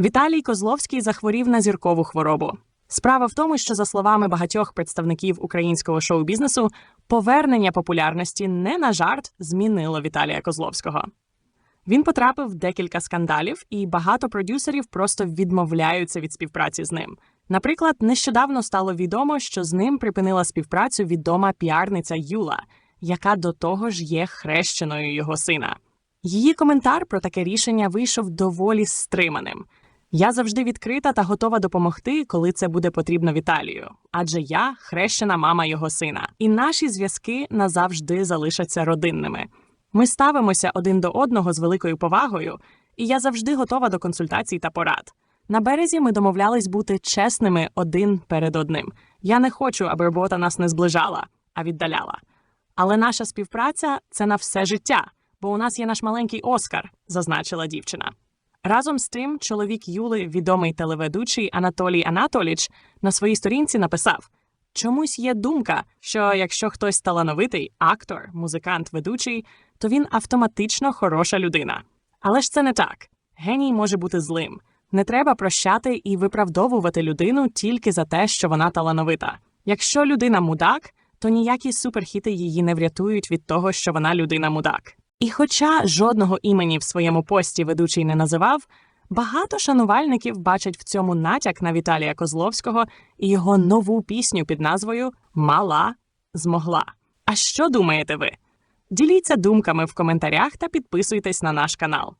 Віталій Козловський захворів на зіркову хворобу. Справа в тому, що, за словами багатьох представників українського шоу-бізнесу, повернення популярності не на жарт змінило Віталія Козловського. Він потрапив в декілька скандалів, і багато продюсерів просто відмовляються від співпраці з ним. Наприклад, нещодавно стало відомо, що з ним припинила співпрацю відома піарниця Юла, яка до того ж є хрещеною його сина. Її коментар про таке рішення вийшов доволі стриманим. Я завжди відкрита та готова допомогти, коли це буде потрібно Віталію, адже я хрещена мама його сина, і наші зв'язки назавжди залишаться родинними. Ми ставимося один до одного з великою повагою, і я завжди готова до консультацій та порад. На березі ми домовлялись бути чесними один перед одним. Я не хочу, аби робота нас не зближала, а віддаляла. Але наша співпраця це на все життя, бо у нас є наш маленький Оскар, зазначила дівчина. Разом з тим, чоловік Юли, відомий телеведучий Анатолій Анатоліч, на своїй сторінці написав: чомусь є думка, що якщо хтось талановитий, актор, музикант, ведучий, то він автоматично хороша людина. Але ж це не так. Геній може бути злим. Не треба прощати і виправдовувати людину тільки за те, що вона талановита. Якщо людина мудак, то ніякі суперхіти її не врятують від того, що вона людина мудак. І хоча жодного імені в своєму пості ведучий не називав, багато шанувальників бачать в цьому натяк на Віталія Козловського і його нову пісню під назвою Мала змогла. А що думаєте ви? Діліться думками в коментарях та підписуйтесь на наш канал.